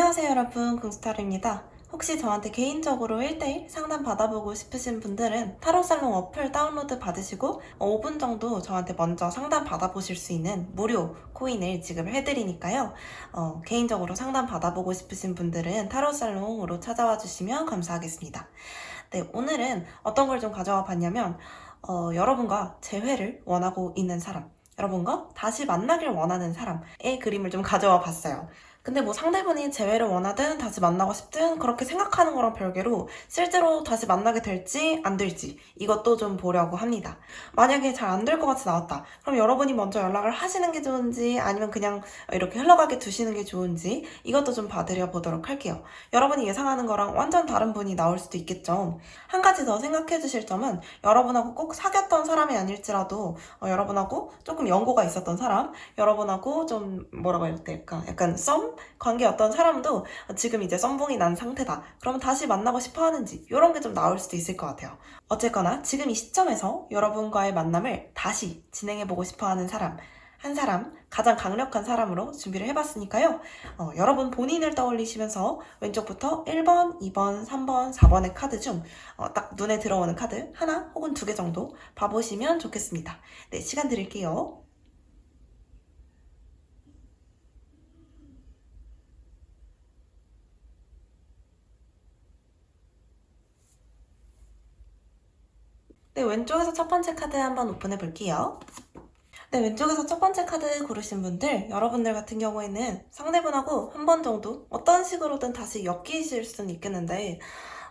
안녕하세요 여러분 궁스타르입니다. 혹시 저한테 개인적으로 1대1 상담 받아보고 싶으신 분들은 타로살롱 어플 다운로드 받으시고 5분 정도 저한테 먼저 상담 받아보실 수 있는 무료 코인을 지급을 해드리니까요. 어, 개인적으로 상담 받아보고 싶으신 분들은 타로살롱으로 찾아와 주시면 감사하겠습니다. 네, 오늘은 어떤 걸 좀 가져와 봤냐면 어, 여러분과 재회를 원하고 있는 사람 여러분과 다시 만나길 원하는 사람의 그림을 좀 가져와 봤어요. 근데 뭐 상대분이 재회를 원하든 다시 만나고 싶든 그렇게 생각하는 거랑 별개로 실제로 다시 만나게 될지 안 될지 이것도 좀 보려고 합니다. 만약에 잘 안 될 것 같이 나왔다. 그럼 여러분이 먼저 연락을 하시는 게 좋은지 아니면 그냥 이렇게 흘러가게 두시는 게 좋은지 이것도 좀 봐드려 보도록 할게요. 여러분이 예상하는 거랑 완전 다른 분이 나올 수도 있겠죠. 한 가지 더 생각해 주실 점은 여러분하고 꼭 사귀었던 사람이 아닐지라도 어, 여러분하고 조금 연고가 있었던 사람, 여러분하고 좀 뭐라고 해야 될까? 약간 썸 관계였던 사람도 지금 이제 썸붕이 난 상태다. 그러면 다시 만나고 싶어 하는지 이런 게 좀 나올 수도 있을 것 같아요. 어쨌거나 지금 이 시점에서 여러분과의 만남을 다시 진행해 보고 싶어 하는 사람, 한 사람, 가장 강력한 사람으로 준비를 해봤으니까요. 어, 여러분 본인을 떠올리시면서 왼쪽부터 1번, 2번, 3번, 4번의 카드 중 어, 딱 눈에 들어오는 카드 하나 혹은 두 개 정도 봐보시면 좋겠습니다. 네, 시간 드릴게요. 네, 왼쪽에서 첫 번째 카드 한번 오픈해 볼게요. 네, 왼쪽에서 첫 번째 카드 고르신 분들, 여러분들 같은 경우에는 상대분하고 한 번 정도 어떤 식으로든 다시 엮이실 수는 있겠는데,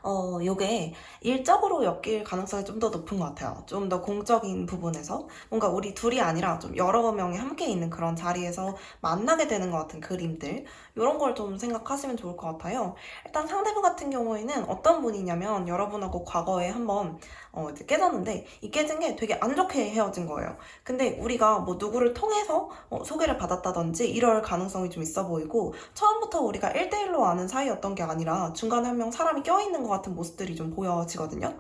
어, 요게 일적으로 엮일 가능성이 좀 더 높은 것 같아요. 좀 더 공적인 부분에서. 뭔가 우리 둘이 아니라 좀 여러 명이 함께 있는 그런 자리에서 만나게 되는 것 같은 그림들. 이런 걸 좀 생각하시면 좋을 것 같아요. 일단 상대분 같은 경우에는 어떤 분이냐면 여러분하고 과거에 한번 어, 이제 깨졌는데 이 깨진 게 되게 안 좋게 헤어진 거예요. 근데 우리가 뭐 누구를 통해서 어, 소개를 받았다든지 이럴 가능성이 좀 있어 보이고 처음부터 우리가 1대1로 아는 사이였던 게 아니라 중간에 한 명 사람이 껴있는 것 같은 모습들이 좀 보여지거든요.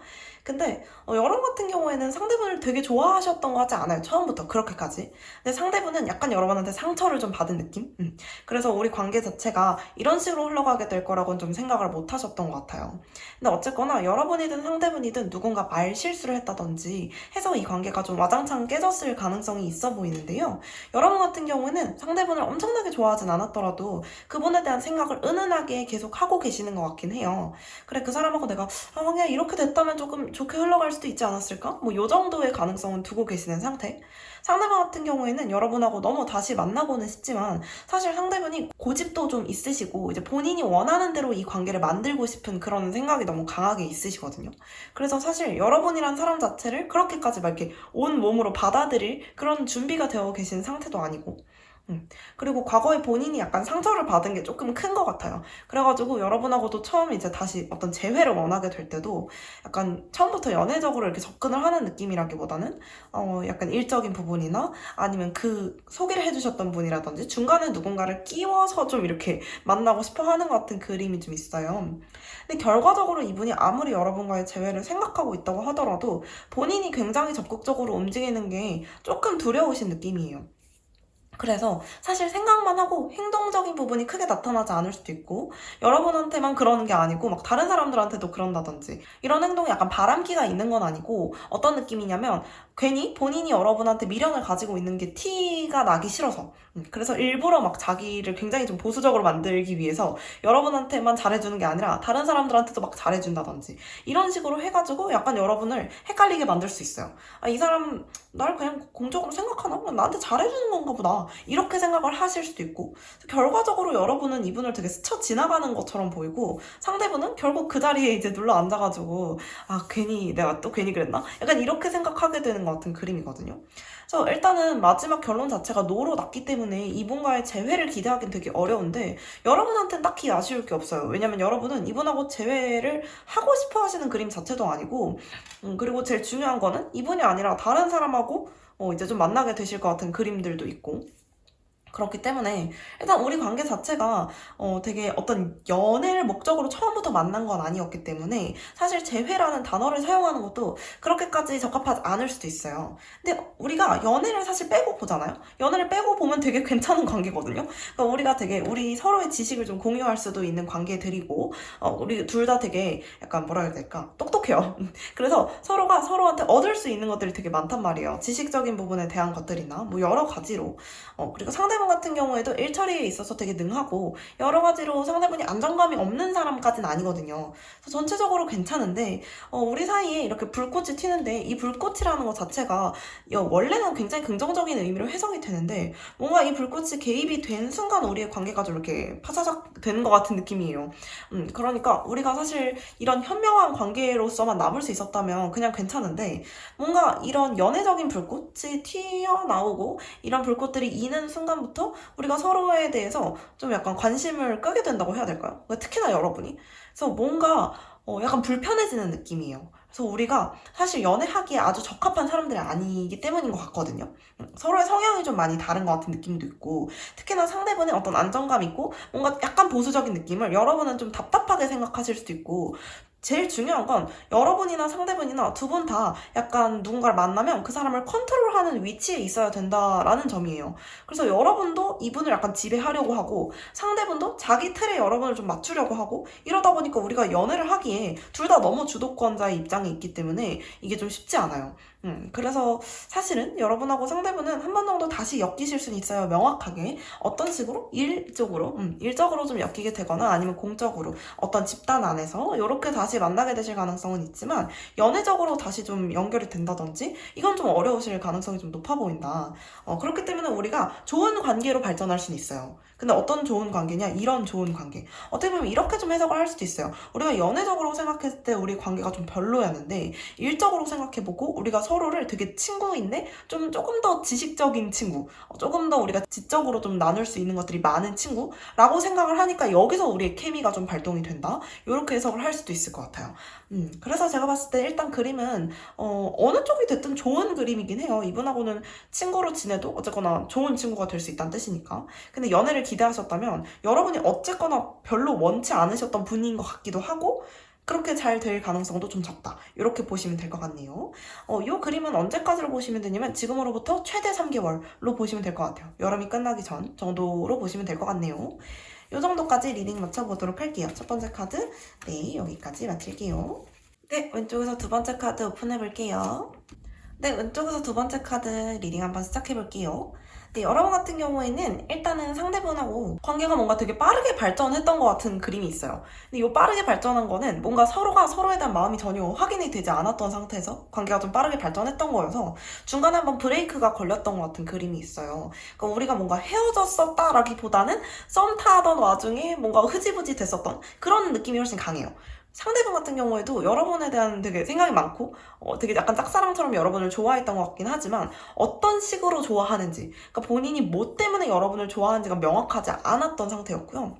근데 어, 여러분 같은 경우에는 상대분을 되게 좋아하셨던 것 같지 않아요. 처음부터 그렇게까지. 근데 상대분은 약간 여러분한테 상처를 좀 받은 느낌? 음. 그래서 우리 관계 자체가 이런 식으로 흘러가게 될 거라고는 좀 생각을 못 하셨던 것 같아요. 근데 어쨌거나 여러분이든 상대분이든 누군가 말 실수를 했다든지 해서 이 관계가 좀 와장창 깨졌을 가능성이 있어 보이는데요. 여러분 같은 경우에는 상대분을 엄청나게 좋아하진 않았더라도 그분에 대한 생각을 은은하게 계속 하고 계시는 것 같긴 해요. 그래 그 사람하고 내가 아 황야 이렇게 됐다면 조금 좋게 흘러갈 수도 있지 않았을까? 뭐 요 정도의 가능성은 두고 계시는 상태. 상대방 같은 경우에는 여러분하고 너무 다시 만나고는 싶지만 사실 상대분이 고집도 좀 있으시고 이제 본인이 원하는 대로 이 관계를 만들고 싶은 그런 생각이 너무 강하게 있으시거든요. 그래서 사실 여러분이란 사람 자체를 그렇게까지 막 이렇게 온 몸으로 받아들일 그런 준비가 되어 계신 상태도 아니고 음. 그리고 과거에 본인이 약간 상처를 받은 게 조금 큰 것 같아요. 그래가지고 여러분하고도 처음 이제 다시 어떤 재회를 원하게 될 때도 약간 처음부터 연애적으로 이렇게 접근을 하는 느낌이라기보다는 어 약간 일적인 부분이나 아니면 그 소개를 해주셨던 분이라든지 중간에 누군가를 끼워서 좀 이렇게 만나고 싶어 하는 것 같은 그림이 좀 있어요. 근데 결과적으로 이분이 아무리 여러분과의 재회를 생각하고 있다고 하더라도 본인이 굉장히 적극적으로 움직이는 게 조금 두려우신 느낌이에요. 그래서 사실 생각만 하고 행동적인 부분이 크게 나타나지 않을 수도 있고 여러분한테만 그러는 게 아니고 막 다른 사람들한테도 그런다든지 이런 행동이 약간 바람기가 있는 건 아니고 어떤 느낌이냐면 괜히 본인이 여러분한테 미련을 가지고 있는 게 티가 나기 싫어서 음, 그래서 일부러 막 자기를 굉장히 좀 보수적으로 만들기 위해서 여러분한테만 잘해주는 게 아니라 다른 사람들한테도 막 잘해준다든지 이런 식으로 해가지고 약간 여러분을 헷갈리게 만들 수 있어요. 아, 이 사람 나를 그냥 공적으로 생각하나? 나한테 잘해주는 건가 보다. 이렇게 생각을 하실 수도 있고 결과적으로 여러분은 이분을 되게 스쳐 지나가는 것처럼 보이고 상대분은 결국 그 자리에 이제 눌러 앉아가지고 아 괜히 내가 또 괜히 그랬나? 약간 이렇게 생각하게 되는 것 같은 그림이거든요. 그래서 일단은 마지막 결론 자체가 노로 났기 때문에 이분과의 재회를 기대하기는 되게 어려운데 여러분한테는 딱히 아쉬울 게 없어요. 왜냐면 여러분은 이분하고 재회를 하고 싶어 하시는 그림 자체도 아니고 음, 그리고 제일 중요한 거는 이분이 아니라 다른 사람하고 어, 이제 좀 만나게 되실 것 같은 그림들도 있고 그렇기 때문에 일단 우리 관계 자체가 어 되게 어떤 연애를 목적으로 처음부터 만난 건 아니었기 때문에 사실 재회라는 단어를 사용하는 것도 그렇게까지 적합하지 않을 수도 있어요. 근데 우리가 연애를 사실 빼고 보잖아요. 연애를 빼고 보면 되게 괜찮은 관계거든요. 그러니까 우리가 되게 우리 서로의 지식을 좀 공유할 수도 있는 관계들이고 어 우리 둘 다 되게 약간 뭐라 해야 될까 똑똑해요. 그래서 서로가 서로한테 얻을 수 있는 것들이 되게 많단 말이에요. 지식적인 부분에 대한 것들이나 뭐 여러 가지로 어, 그리고 상대 방 같은 경우에도 일 처리에 있어서 되게 능하고 여러 가지로 상대방이 안정감이 없는 사람까지는 아니거든요. 그래서 전체적으로 괜찮은데 어, 우리 사이에 이렇게 불꽃이 튀는데 이 불꽃이라는 것 자체가 여- 원래는 굉장히 긍정적인 의미로 해석이 되는데 뭔가 이 불꽃이 개입이 된 순간 우리의 관계가 좀 이렇게 파사삭 되는 것 같은 느낌이에요. 음, 그러니까 우리가 사실 이런 현명한 관계로서만 남을 수 있었다면 그냥 괜찮은데 뭔가 이런 연애적인 불꽃이 튀어나오고 이런 불꽃들이 이는 순간부터 우리가 서로에 대해서 좀 약간 관심을 끄게 된다고 해야 될까요? 특히나 여러분이. 그래서 뭔가 어, 약간 불편해지는 느낌이에요. 그래서 우리가 사실 연애하기에 아주 적합한 사람들이 아니기 때문인 것 같거든요. 음, 서로의 성향이 좀 많이 다른 것 같은 느낌도 있고, 특히나 상대분의 어떤 안정감 있고, 뭔가 약간 보수적인 느낌을 여러분은 좀 답답하게 생각하실 수도 있고, 제일 중요한 건 여러분이나 상대분이나 두 분 다 약간 누군가를 만나면 그 사람을 컨트롤하는 위치에 있어야 된다라는 점이에요. 그래서 여러분도 이분을 약간 지배하려고 하고 상대분도 자기 틀에 여러분을 좀 맞추려고 하고 이러다 보니까 우리가 연애를 하기에 둘 다 너무 주도권자의 입장에 있기 때문에 이게 좀 쉽지 않아요. 음, 그래서 사실은 여러분하고 상대분은 한 번 정도 다시 엮이실 수는 있어요. 명확하게. 어떤 식으로? 일적으로. 음, 일적으로 좀 엮이게 되거나 아니면 공적으로 어떤 집단 안에서 이렇게 다시 만나게 되실 가능성은 있지만 연애적으로 다시 좀 연결이 된다든지 이건 좀 어려우실 가능성이 좀 높아 보인다. 어, 그렇기 때문에 우리가 좋은 관계로 발전할 수는 있어요. 근데 어떤 좋은 관계냐? 이런 좋은 관계. 어떻게 보면 이렇게 좀 해석을 할 수도 있어요. 우리가 연애적으로 생각했을 때 우리 관계가 좀 별로였는데 일적으로 생각해보고 우리가 서로를 되게 친구인데 좀 조금 더 지식적인 친구, 어, 조금 더 우리가 지적으로 좀 나눌 수 있는 것들이 많은 친구라고 생각을 하니까 여기서 우리의 케미가 좀 발동이 된다. 이렇게 해석을 할 수도 있을 것 같아요. 음, 그래서 제가 봤을 때 일단 그림은 어, 어느 쪽이 됐든 좋은 그림이긴 해요. 이분하고는 친구로 지내도 어쨌거나 좋은 친구가 될 수 있다는 뜻이니까. 근데 연애를 기대하셨다면 여러분이 어쨌거나 별로 원치 않으셨던 분인 것 같기도 하고 그렇게 잘 될 가능성도 좀 적다. 이렇게 보시면 될 것 같네요. 어, 이 그림은 언제까지로 보시면 되냐면 지금으로부터 최대 3개월로 보시면 될 것 같아요. 여름이 끝나기 전 정도로 보시면 될 것 같네요. 이 정도까지 리딩 맞춰보도록 할게요. 첫 번째 카드, 네, 여기까지 마칠게요. 네, 왼쪽에서 두 번째 카드 오픈해볼게요. 네, 왼쪽에서 두 번째 카드 리딩 한번 시작해볼게요. 네, 여러분 같은 경우에는 일단은 상대분하고 관계가 뭔가 되게 빠르게 발전했던 것 같은 그림이 있어요. 근데 이 빠르게 발전한 거는 뭔가 서로가 서로에 대한 마음이 전혀 확인이 되지 않았던 상태에서 관계가 좀 빠르게 발전했던 거여서 중간에 한번 브레이크가 걸렸던 것 같은 그림이 있어요. 그러니까 우리가 뭔가 헤어졌었다라기보다는 썸 타던 와중에 뭔가 흐지부지 됐었던 그런 느낌이 훨씬 강해요. 상대방 같은 경우에도 여러분에 대한 되게 생각이 많고 어, 되게 약간 짝사랑처럼 여러분을 좋아했던 것 같긴 하지만 어떤 식으로 좋아하는지 그러니까 본인이 뭐 때문에 여러분을 좋아하는지가 명확하지 않았던 상태였고요.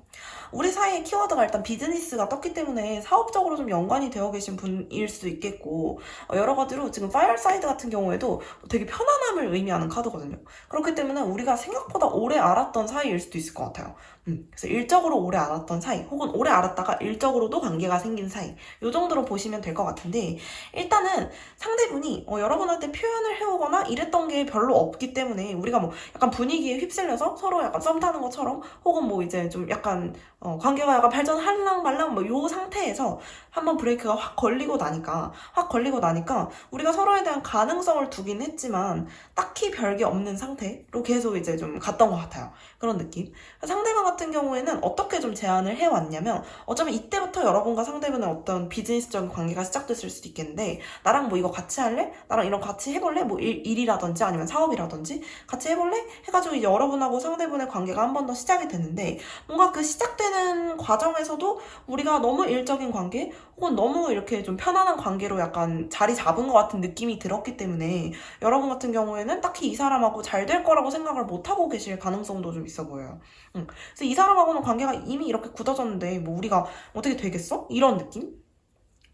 우리 사이에 키워드가 일단 비즈니스가 떴기 때문에 사업적으로 좀 연관이 되어 계신 분일 수도 있겠고 어, 여러 가지로 지금 파이어사이드 같은 경우에도 되게 편안함을 의미하는 카드거든요. 그렇기 때문에 우리가 생각보다 오래 알았던 사이일 수도 있을 것 같아요. 음, 그래서 일적으로 오래 알았던 사이 혹은 오래 알았다가 일적으로도 관계가 생긴 사이 이 정도로 보시면 될 것 같은데 일단은 상대분이 어, 여러분한테 표현을 해오거나 이랬던 게 별로 없기 때문에 우리가 뭐 약간 분위기에 휩쓸려서 서로 약간 썸 타는 것처럼 혹은 뭐 이제 좀 약간 어, 관계가 약간 발전 할랑 말랑 뭐 요 상태에서 한번 브레이크가 확 걸리고 나니까 확 걸리고 나니까 우리가 서로에 대한 가능성을 두긴 했지만 딱히 별게 없는 상태로 계속 이제 좀 갔던 것 같아요. 그런 느낌. 상대방 같은 경우에는 어떻게 좀 제안을 해왔냐면 어쩌면 이때부터 여러분과 상대분의 어떤 비즈니스적인 관계가 시작됐을 수도 있겠는데 나랑 뭐 이거 같이 할래? 나랑 이런 거 같이 해볼래? 뭐 일, 일이라든지 아니면 사업이라든지 같이 해볼래? 해가지고 여러분하고 상대분의 관계가 한 번 더 시작이 됐는데 뭔가 그 시작되는 과정에서도 우리가 너무 일적인 관계 혹은 너무 이렇게 좀 편안한 관계로 약간 자리 잡은 것 같은 느낌이 들었기 때문에 여러분 같은 경우에는 딱히 이 사람하고 잘 될 거라고 생각을 못 하고 계실 가능성도 좀 있어 보여요. 응. 그래서 이 사람하고는 관계가 이미 이렇게 굳어졌는데 뭐 우리가 어떻게 되겠어? 이런 느낌?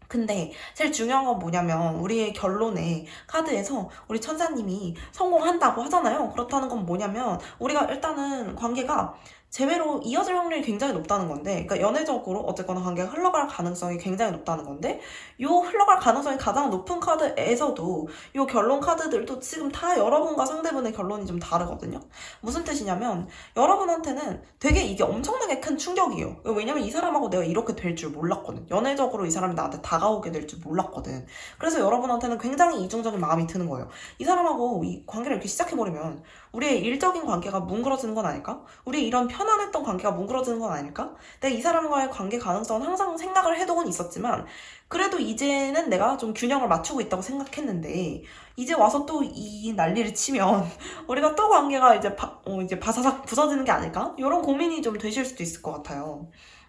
근데 제일 중요한 건 뭐냐면 우리의 결론에 카드에서 우리 천사님이 성공한다고 하잖아요. 그렇다는 건 뭐냐면 우리가 일단은 관계가 재회로 이어질 확률이 굉장히 높다는 건데, 그러니까 연애적으로 어쨌거나 관계가 흘러갈 가능성이 굉장히 높다는 건데, 요 흘러갈 가능성이 가장 높은 카드에서도 요 결론 카드들도 지금 다 여러분과 상대분의 결론이 좀 다르거든요. 무슨 뜻이냐면 여러분한테는 되게 이게 엄청나게 큰 충격이에요. 왜냐면 이 사람하고 내가 이렇게 될 줄 몰랐거든. 연애적으로 이 사람이 나한테 다가오게 될 줄 몰랐거든. 그래서 여러분한테는 굉장히 이중적인 마음이 드는 거예요. 이 사람하고 이 관계를 이렇게 시작해버리면 우리의 일적인 관계가 뭉그러지는 건 아닐까? 우리 이런 편안했던 관계가 뭉그러지는 건 아닐까? 내가 이 사람과의 관계 가능성은 항상 생각을 해두곤 있었지만 그래도 이제는 내가 좀 균형을 맞추고 있다고 생각했는데 이제 와서 또 이 난리를 치면 우리가 또 관계가 이제 바, 어, 이제 바사삭 부서지는 게 아닐까? 이런 고민이 좀 되실 수도 있을 것 같아요.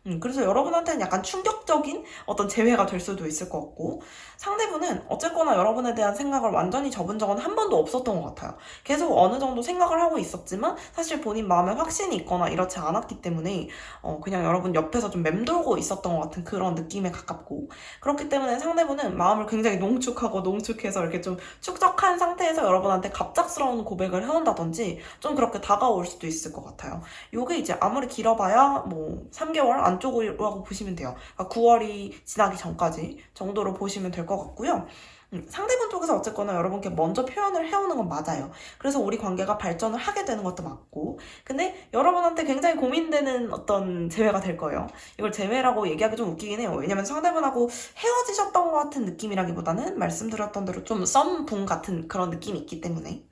음, 그래서 여러분한테는 약간 충격적인 어떤 재회가 될 수도 있을 것 같고 상대분은 어쨌거나 여러분에 대한 생각을 완전히 접은 적은 한 번도 없었던 것 같아요. 계속 어느 정도 생각을 하고 있었지만 사실 본인 마음에 확신이 있거나 이렇지 않았기 때문에 어, 그냥 여러분 옆에서 좀 맴돌고 있었던 것 같은 그런 느낌에 가깝고 그렇기 때문에 상대분은 마음을 굉장히 농축하고 농축해서 이렇게 좀 축적한 상태에서 여러분한테 갑작스러운 고백을 해온다든지 좀 그렇게 다가올 수도 있을 것 같아요. 요게 이제 아무리 길어봐야 뭐 3개월 안 쪽이라고 보시면 돼요. 그러니까 9월이 지나기 전까지 정도로 보시면 될 것 같고요. 음, 상대분 쪽에서 어쨌거나 여러분께 먼저 표현을 해오는 건 맞아요. 그래서 우리 관계가 발전을 하게 되는 것도 맞고. 근데 여러분한테 굉장히 고민되는 어떤 재회가 될 거예요. 이걸 재회라고 얘기하기 좀 웃기긴 해요. 왜냐면 상대분하고 헤어지셨던 것 같은 느낌이라기보다는 말씀드렸던 대로 좀 썸붕 같은 그런 느낌이 있기 때문에.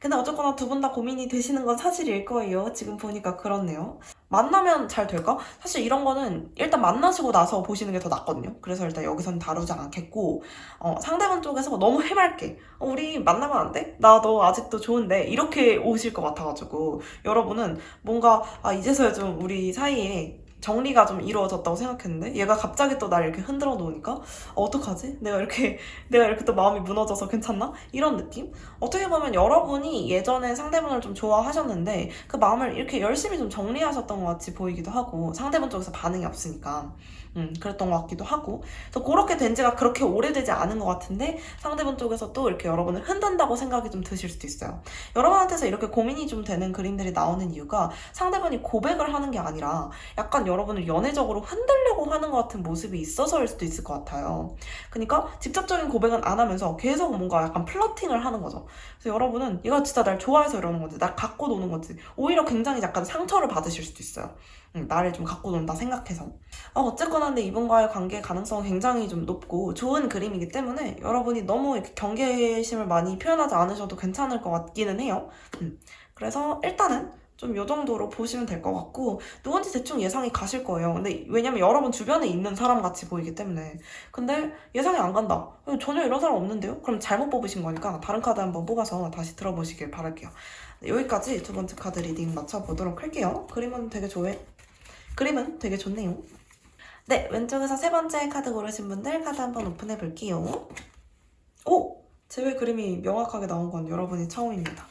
근데 어쨌거나 두 분 다 고민이 되시는 건 사실일 거예요. 지금 보니까 그렇네요. 만나면 잘 될까? 사실 이런 거는 일단 만나시고 나서 보시는 게 더 낫거든요. 그래서 일단 여기선 다루지 않겠고, 어, 상대방 쪽에서 너무 해맑게, 어, 우리 만나면 안 돼? 나 너 아직도 좋은데? 이렇게 오실 것 같아가지고, 여러분은 뭔가, 아, 이제서야 좀 우리 사이에 정리가 좀 이루어졌다고 생각했는데 얘가 갑자기 또 날 이렇게 흔들어 놓으니까 어, 어떡하지? 내가 이렇게 내가 이렇게 또 마음이 무너져서 괜찮나? 이런 느낌? 어떻게 보면 여러분이 예전에 상대분을 좀 좋아하셨는데 그 마음을 이렇게 열심히 좀 정리하셨던 것 같이 보이기도 하고 상대분 쪽에서 반응이 없으니까 음, 그랬던 것 같기도 하고 그래서 그렇게 된 지가 그렇게 오래되지 않은 것 같은데 상대분 쪽에서 또 이렇게 여러분을 흔든다고 생각이 좀 드실 수도 있어요. 여러분한테서 이렇게 고민이 좀 되는 그림들이 나오는 이유가 상대분이 고백을 하는 게 아니라 약간 여러분을 연애적으로 흔들려고 하는 것 같은 모습이 있어서일 수도 있을 것 같아요. 그러니까 직접적인 고백은 안 하면서 계속 뭔가 약간 플러팅을 하는 거죠. 그래서 여러분은 얘가 진짜 날 좋아해서 이러는 건지, 날 갖고 노는 건지, 오히려 굉장히 약간 상처를 받으실 수도 있어요. 음, 나를 좀 갖고 논다 생각해서. 어, 어쨌거나 근데 이분과의 관계 가능성은 굉장히 좀 높고 좋은 그림이기 때문에 여러분이 너무 이렇게 경계심을 많이 표현하지 않으셔도 괜찮을 것 같기는 해요. 음, 그래서 일단은 좀 요 정도로 보시면 될 것 같고 누군지 대충 예상이 가실 거예요. 근데 왜냐면 여러분 주변에 있는 사람 같이 보이기 때문에 근데 예상이 안 간다. 전혀 이런 사람 없는데요? 그럼 잘못 뽑으신 거니까 다른 카드 한번 뽑아서 다시 들어보시길 바랄게요. 네, 여기까지 두 번째 카드 리딩 맞춰보도록 할게요. 그림은 되게 좋아해. 그림은 되게 좋네요. 네, 왼쪽에서 세 번째 카드 고르신 분들 카드 한번 오픈해 볼게요. 오! 제외 그림이 명확하게 나온 건 여러분이 처음입니다.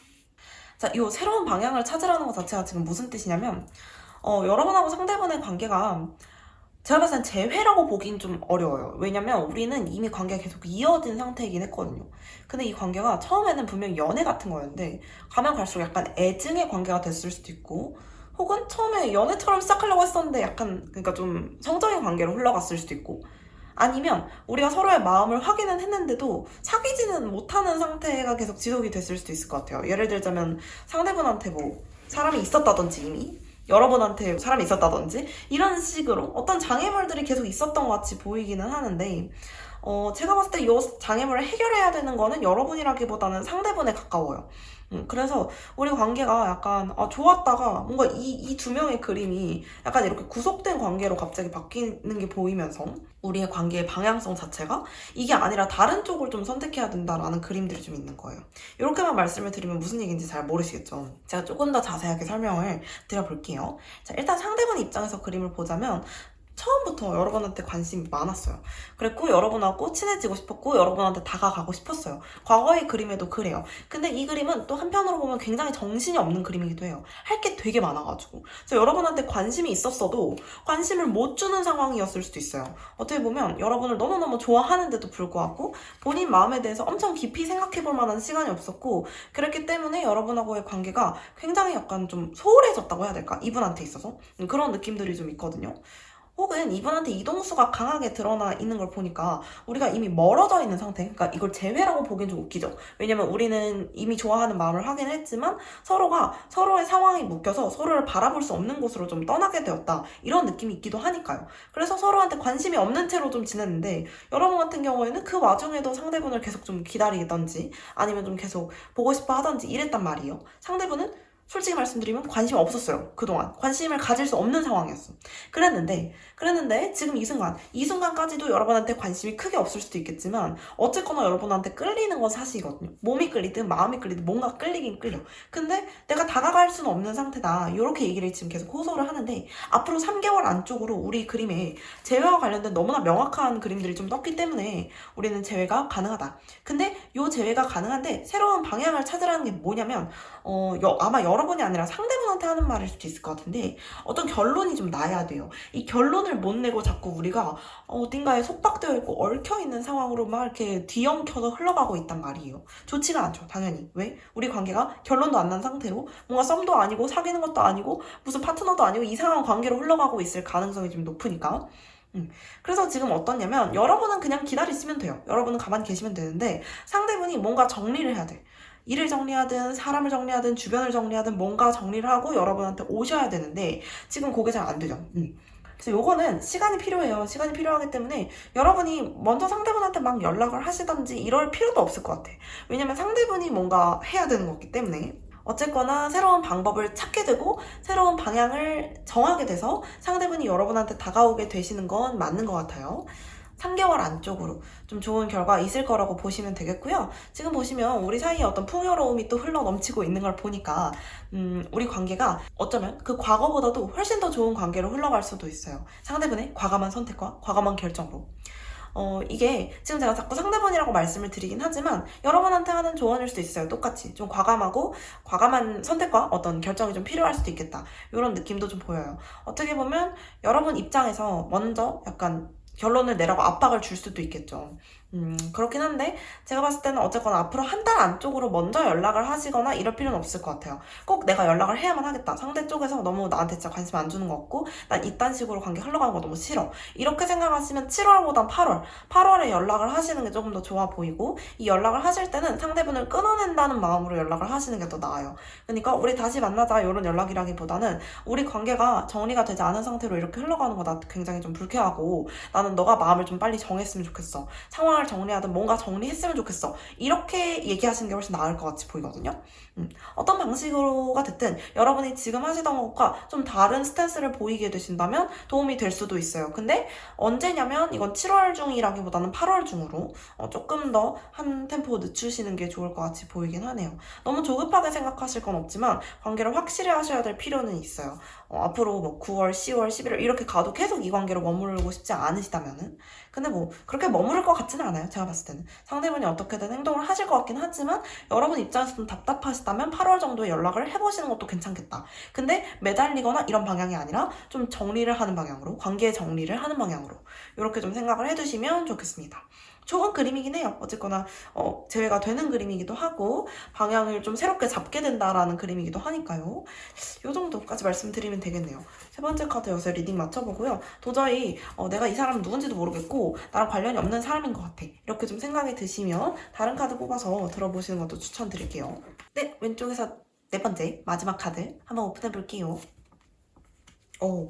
자, 이 새로운 방향을 찾으라는 것 자체가 지금 무슨 뜻이냐면, 어, 여러분하고 상대방의 관계가 제가 봤을 땐 재회라고 보긴 좀 어려워요. 왜냐면 우리는 이미 관계가 계속 이어진 상태이긴 했거든요. 근데 이 관계가 처음에는 분명 연애 같은 거였는데, 가면 갈수록 약간 애증의 관계가 됐을 수도 있고, 혹은 처음에 연애처럼 시작하려고 했었는데 약간 그러니까 좀 성적인 관계로 흘러갔을 수도 있고 아니면 우리가 서로의 마음을 확인은 했는데도 사귀지는 못하는 상태가 계속 지속이 됐을 수도 있을 것 같아요. 예를 들자면 상대분한테 뭐 사람이 있었다든지 이미 여러분한테 사람이 있었다든지 이런 식으로 어떤 장애물들이 계속 있었던 것 같이 보이기는 하는데 어, 제가 봤을 때 이 장애물을 해결해야 되는 거는 여러분이라기보다는 상대분에 가까워요. 음, 그래서 우리 관계가 약간 아, 좋았다가 뭔가 이 이 두 명의 그림이 약간 이렇게 구속된 관계로 갑자기 바뀌는 게 보이면서 우리의 관계의 방향성 자체가 이게 아니라 다른 쪽을 좀 선택해야 된다라는 그림들이 좀 있는 거예요. 이렇게만 말씀을 드리면 무슨 얘기인지 잘 모르시겠죠? 제가 조금 더 자세하게 설명을 드려볼게요. 자, 일단 상대분 입장에서 그림을 보자면 처음부터 여러분한테 관심이 많았어요. 그랬고 여러분하고 친해지고 싶었고 여러분한테 다가가고 싶었어요. 과거의 그림에도 그래요. 근데 이 그림은 또 한편으로 보면 굉장히 정신이 없는 그림이기도 해요. 할 게 되게 많아가지고. 그래서 여러분한테 관심이 있었어도 관심을 못 주는 상황이었을 수도 있어요. 어떻게 보면 여러분을 너무너무 좋아하는데도 불구하고 본인 마음에 대해서 엄청 깊이 생각해 볼 만한 시간이 없었고 그랬기 때문에 여러분하고의 관계가 굉장히 약간 좀 소홀해졌다고 해야 될까? 이분한테 있어서 음, 그런 느낌들이 좀 있거든요. 혹은 이분한테 이동수가 강하게 드러나 있는 걸 보니까 우리가 이미 멀어져 있는 상태, 그러니까 이걸 재회라고 보기엔 좀 웃기죠. 왜냐면 우리는 이미 좋아하는 마음을 하긴 했지만 서로가 서로의 상황이 묶여서 서로를 바라볼 수 없는 곳으로 좀 떠나게 되었다. 이런 느낌이 있기도 하니까요. 그래서 서로한테 관심이 없는 채로 좀 지냈는데 여러분 같은 경우에는 그 와중에도 상대분을 계속 좀 기다리던지 아니면 좀 계속 보고 싶어 하던지 이랬단 말이에요. 상대분은 솔직히 말씀드리면 관심이 없었어요. 그동안. 관심을 가질 수 없는 상황이었어. 그랬는데, 그랬는데, 지금 이 순간, 이 순간까지도 여러분한테 관심이 크게 없을 수도 있겠지만, 어쨌거나 여러분한테 끌리는 건 사실이거든요. 몸이 끌리든 마음이 끌리든 뭔가 끌리긴 끌려. 근데 내가 다가갈 수는 없는 상태다. 이렇게 얘기를 지금 계속 호소를 하는데, 앞으로 3개월 안쪽으로 우리 그림에 재회와 관련된 너무나 명확한 그림들이 좀 떴기 때문에 우리는 재회가 가능하다. 근데 요 재회가 가능한데, 새로운 방향을 찾으라는 게 뭐냐면, 어, 여- 아마 여러분이 아니라 상대분한테 하는 말일 수도 있을 것 같은데 어떤 결론이 좀 나야 돼요. 이 결론을 못 내고 자꾸 우리가 어딘가에 속박되어 있고 얽혀 있는 상황으로 막 이렇게 뒤엉켜서 흘러가고 있단 말이에요. 좋지가 않죠, 당연히. 왜? 우리 관계가 결론도 안 난 상태로 뭔가 썸도 아니고 사귀는 것도 아니고 무슨 파트너도 아니고 이상한 관계로 흘러가고 있을 가능성이 좀 높으니까. 음. 그래서 지금 어떠냐면 여러분은 그냥 기다리시면 돼요. 여러분은 가만히 계시면 되는데 상대분이 뭔가 정리를 해야 돼. 일을 정리하든 사람을 정리하든 주변을 정리하든 뭔가 정리를 하고 여러분한테 오셔야 되는데 지금 그게 잘 안 되죠. 음. 그래서 요거는 시간이 필요해요. 시간이 필요하기 때문에 여러분이 먼저 상대분한테 막 연락을 하시던지 이럴 필요도 없을 것 같아. 왜냐면 상대분이 뭔가 해야 되는 거기 때문에. 어쨌거나 새로운 방법을 찾게 되고 새로운 방향을 정하게 돼서 상대분이 여러분한테 다가오게 되시는 건 맞는 것 같아요. 3개월 안쪽으로 좀 좋은 결과 있을 거라고 보시면 되겠고요. 지금 보시면 우리 사이에 어떤 풍요로움이 또 흘러 넘치고 있는 걸 보니까 음, 우리 관계가 어쩌면 그 과거보다도 훨씬 더 좋은 관계로 흘러갈 수도 있어요. 상대분의 과감한 선택과 과감한 결정으로. 어, 이게 지금 제가 자꾸 상대분이라고 말씀을 드리긴 하지만 여러분한테 하는 조언일 수도 있어요. 똑같이. 좀 과감하고 과감한 선택과 어떤 결정이 좀 필요할 수도 있겠다. 이런 느낌도 좀 보여요. 어떻게 보면 여러분 입장에서 먼저 약간 결론을 내라고 압박을 줄 수도 있겠죠. 음, 그렇긴 한데, 제가 봤을 때는 어쨌거나 앞으로 한 달 안쪽으로 먼저 연락을 하시거나 이럴 필요는 없을 것 같아요. 꼭 내가 연락을 해야만 하겠다. 상대 쪽에서 너무 나한테 진짜 관심 안 주는 것 같고, 난 이딴 식으로 관계 흘러가는 거 너무 싫어. 이렇게 생각하시면 7월보단 8월, 8월에 연락을 하시는 게 조금 더 좋아 보이고, 이 연락을 하실 때는 상대분을 끊어낸다는 마음으로 연락을 하시는 게 더 나아요. 그러니까 우리 다시 만나자 이런 연락이라기보다는 우리 관계가 정리가 되지 않은 상태로 이렇게 흘러가는 거 나 굉장히 좀 불쾌하고 나는 너가 마음을 좀 빨리 정했으면 좋겠어. 상황 을 정리하든 뭔가 정리했으면 좋겠어. 이렇게 얘기하시는 게 훨씬 나을 것 같이 보이거든요. 음, 어떤 방식으로가 됐든 여러분이 지금 하시던 것과 좀 다른 스탠스를 보이게 되신다면 도움이 될 수도 있어요. 근데 언제냐면 이건 7월 중이라기보다는 8월 중으로 어, 조금 더 한 템포 늦추시는 게 좋을 것 같이 보이긴 하네요. 너무 조급하게 생각하실 건 없지만 관계를 확실히 하셔야 될 필요는 있어요. 어, 앞으로 뭐 9월, 10월, 11월 이렇게 가도 계속 이 관계로 머무르고 싶지 않으시다면은 근데 뭐 그렇게 머무를 것 같지는 않아요. 제가 봤을 때는 상대분이 어떻게든 행동을 하실 것 같긴 하지만 여러분 입장에서 좀 답답하시다 면 8월 정도에 연락을 해보시는 것도 괜찮겠다. 근데 매달리거나 이런 방향이 아니라 좀 정리를 하는 방향으로 관계 정리를 하는 방향으로 이렇게 좀 생각을 해두시면 좋겠습니다. 좋은 그림이긴 해요. 어쨌거나 어, 제외가 되는 그림이기도 하고 방향을 좀 새롭게 잡게 된다라는 그림이기도 하니까요. 이 정도까지 말씀드리면 되겠네요. 세 번째 카드 요새 리딩 맞춰보고요. 도저히 어, 내가 이 사람 누군지도 모르겠고 나랑 관련이 없는 사람인 것 같아. 이렇게 좀 생각이 드시면 다른 카드 뽑아서 들어보시는 것도 추천드릴게요. 네, 왼쪽에서 네 번째 마지막 카드 한번 오픈해 볼게요. 오.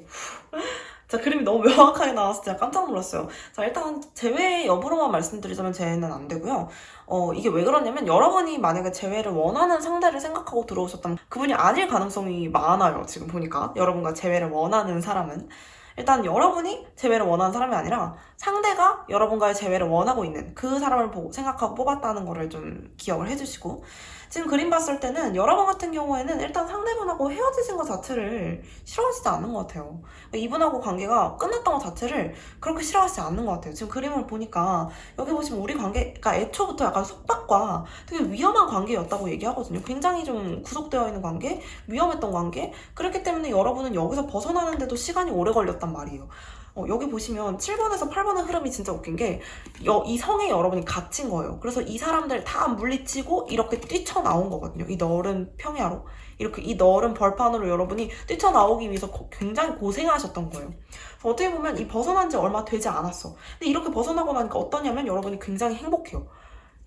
자, 그림이 너무 명확하게 나와서 제가 깜짝 놀랐어요. 자, 일단 제외 여부로만 말씀드리자면 제외는 안 되고요. 어, 이게 왜 그러냐면 여러분이 만약에 제외를 원하는 상대를 생각하고 들어오셨다면 그분이 아닐 가능성이 많아요. 지금 보니까. 여러분과 제외를 원하는 사람은. 일단 여러분이 제외를 원하는 사람이 아니라 상대가 여러분과의 제외를 원하고 있는 그 사람을 보고 생각하고 뽑았다는 거를 좀 기억을 해주시고 지금 그림 봤을 때는 여러분 같은 경우에는 일단 상대분하고 헤어지신 것 자체를 싫어하시지 않는 것 같아요. 그러니까 이분하고 관계가 끝났던 것 자체를 그렇게 싫어하시지 않는 것 같아요. 지금 그림을 보니까 여기 보시면 우리 관계가 애초부터 약간 속박과 되게 위험한 관계였다고 얘기하거든요. 굉장히 좀 구속되어 있는 관계, 위험했던 관계. 그렇기 때문에 여러분은 여기서 벗어나는데도 시간이 오래 걸렸단 말이에요. 어, 여기 보시면 7번에서 8번의 흐름이 진짜 웃긴 게, 여- 이 성에 여러분이 갇힌 거예요. 그래서 이 사람들 다 물리치고 이렇게 뛰쳐나온 거거든요. 이 넓은 평야로. 이렇게 이 넓은 벌판으로 여러분이 뛰쳐나오기 위해서 고- 굉장히 고생하셨던 거예요. 어떻게 보면 이 벗어난 지 얼마 되지 않았어. 근데 이렇게 벗어나고 나니까 어떠냐면 여러분이 굉장히 행복해요.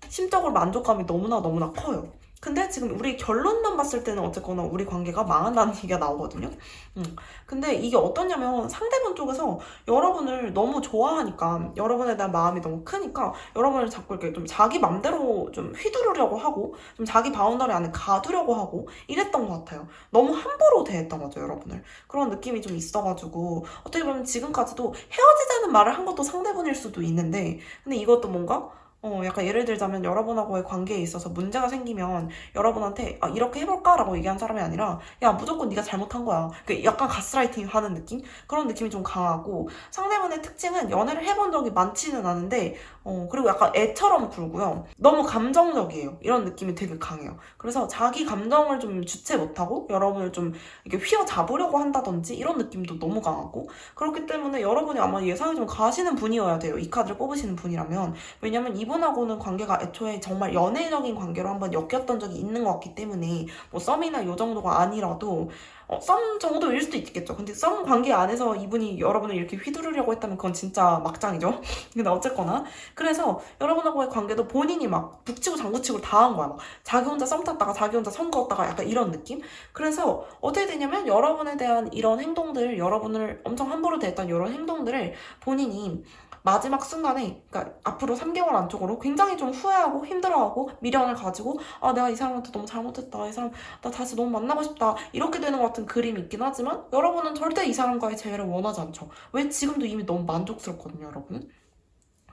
심적으로 만족감이 너무나 너무나 커요. 근데 지금 우리 결론만 봤을 때는 어쨌거나 우리 관계가 망한다는 얘기가 나오거든요. 음. 근데 이게 어떠냐면 상대방 쪽에서 여러분을 너무 좋아하니까 여러분에 대한 마음이 너무 크니까 여러분을 자꾸 이렇게 좀 자기 맘대로 좀 휘두르려고 하고 좀 자기 바운더리 안에 가두려고 하고 이랬던 것 같아요. 너무 함부로 대했던 거죠, 여러분을. 그런 느낌이 좀 있어가지고 어떻게 보면 지금까지도 헤어지자는 말을 한 것도 상대분일 수도 있는데 근데 이것도 뭔가 어, 약간 예를 들자면 여러분하고의 관계에 있어서 문제가 생기면 여러분한테 아, 이렇게 해볼까라고 얘기한 사람이 아니라 야 무조건 네가 잘못한 거야. 그 약간 가스라이팅 하는 느낌? 그런 느낌이 좀 강하고 상대방의 특징은 연애를 해본 적이 많지는 않은데 어, 그리고 약간 애처럼 굴고요. 너무 감정적이에요. 이런 느낌이 되게 강해요. 그래서 자기 감정을 좀 주체 못하고 여러분을 좀 이렇게 휘어잡으려고 한다든지 이런 느낌도 너무 강하고 그렇기 때문에 여러분이 아마 예상이 좀 가시는 분이어야 돼요. 이 카드를 뽑으시는 분이라면 왜냐면 이분 하고는 관계가 애초에 정말 연애적인 관계로 한번 엮였던 적이 있는 것 같기 때문에 뭐 썸이나 요 정도가 아니라도 어, 썸 정도일 수도 있겠죠. 근데 썸 관계 안에서 이분이 여러분을 이렇게 휘두르려고 했다면 그건 진짜 막장이죠. 근데 어쨌거나 그래서 여러분하고의 관계도 본인이 막 북치고 장구치고 다 한 거야. 막 자기 혼자 썸 탔다가 자기 혼자 선 그었다가 약간 이런 느낌? 그래서 어떻게 되냐면 여러분에 대한 이런 행동들, 여러분을 엄청 함부로 대했던 이런 행동들을 본인이 마지막 순간에, 그러니까 앞으로 3개월 안쪽으로 굉장히 좀 후회하고 힘들어하고 미련을 가지고 아 내가 이 사람한테 너무 잘못했다, 이 사람 나 다시 너무 만나고 싶다 이렇게 되는 것 같은 그림이 있긴 하지만 여러분은 절대 이 사람과의 재회를 원하지 않죠. 왜 지금도 이미 너무 만족스럽거든요, 여러분.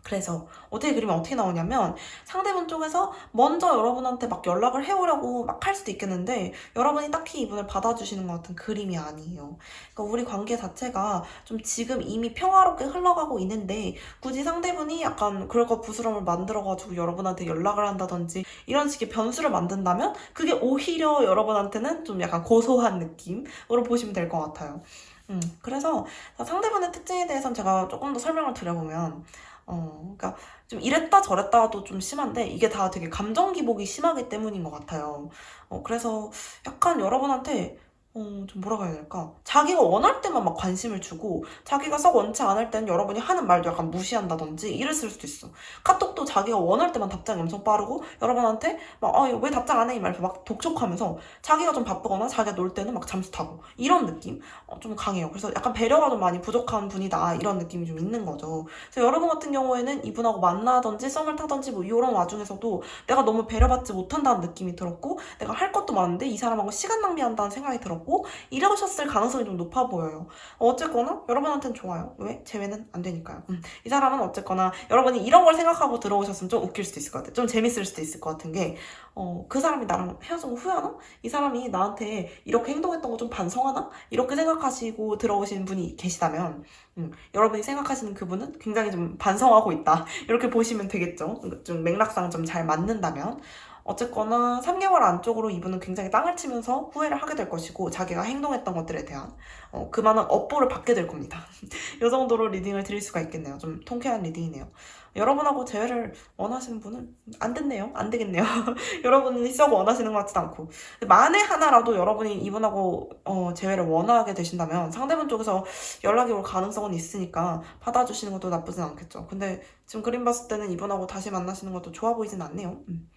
그래서 어떻게 그림이 어떻게 나오냐면 상대분 쪽에서 먼저 여러분한테 막 연락을 해오려고 막 할 수도 있겠는데 여러분이 딱히 이분을 받아주시는 것 같은 그림이 아니에요. 그러니까 우리 관계 자체가 좀 지금 이미 평화롭게 흘러가고 있는데 굳이 상대분이 약간 그럴 거 부스럼을 만들어가지고 여러분한테 연락을 한다든지 이런 식의 변수를 만든다면 그게 오히려 여러분한테는 좀 약간 고소한 느낌으로 보시면 될 것 같아요. 음, 그래서 상대분의 특징에 대해서는 제가 조금 더 설명을 드려보면 어, 그러니까 좀 이랬다 저랬다도 좀 심한데 이게 다 되게 감정 기복이 심하기 때문인 것 같아요. 어, 그래서 약간 여러분한테 어, 좀 뭐라고 해야 될까? 자기가 원할 때만 막 관심을 주고 자기가 썩 원치 않을 때는 여러분이 하는 말도 약간 무시한다든지 이랬을 수도 있어. 카톡도 자기가 원할 때만 답장이 엄청 빠르고 여러분한테 막 아, 왜 답장 안 해? 이 말로 막 독촉하면서 자기가 좀 바쁘거나 자기가 놀 때는 막 잠수 타고 이런 느낌 어, 좀 강해요. 그래서 약간 배려가 좀 많이 부족한 분이다 이런 느낌이 좀 있는 거죠. 그래서 여러분 같은 경우에는 이분하고 만나든지 썸을 타든지 뭐 이런 와중에서도 내가 너무 배려받지 못한다는 느낌이 들었고 내가 할 것도 많은데 이 사람하고 시간 낭비한다는 생각이 들었고 이러셨을 가능성이 좀 높아 보여요. 어쨌거나 여러분한테는 좋아요. 왜? 제외는 안 되니까요. 음, 이 사람은 어쨌거나 여러분이 이런 걸 생각하고 들어오셨으면 좀 웃길 수도 있을 것 같아요. 좀 재밌을 수도 있을 것 같은 게 어, 그 사람이 나랑 헤어진 거 후회하나? 이 사람이 나한테 이렇게 행동했던 거 좀 반성하나? 이렇게 생각하시고 들어오신 분이 계시다면 음, 여러분이 생각하시는 그분은 굉장히 좀 반성하고 있다. 이렇게 보시면 되겠죠. 좀 맥락상 좀 잘 맞는다면. 어쨌거나 3개월 안쪽으로 이분은 굉장히 땅을 치면서 후회를 하게 될 것이고 자기가 행동했던 것들에 대한 어, 그 많은 업보를 받게 될 겁니다. 이 정도로 리딩을 드릴 수가 있겠네요. 좀 통쾌한 리딩이네요. 여러분하고 재회를 원하시는 분은 안 됐네요. 안 되겠네요. 여러분이 썩 원하시는 것 같지도 않고. 만에 하나라도 여러분이 이분하고 어, 재회를 원하게 되신다면 상대분 쪽에서 연락이 올 가능성은 있으니까 받아주시는 것도 나쁘진 않겠죠. 근데 지금 그림 봤을 때는 이분하고 다시 만나시는 것도 좋아 보이진 않네요. 음.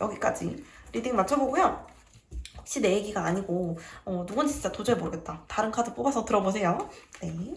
여기까지 리딩 맞춰보고요. 혹시 내 얘기가 아니고 어, 누군지 진짜 도저히 모르겠다. 다른 카드 뽑아서 들어보세요. 네.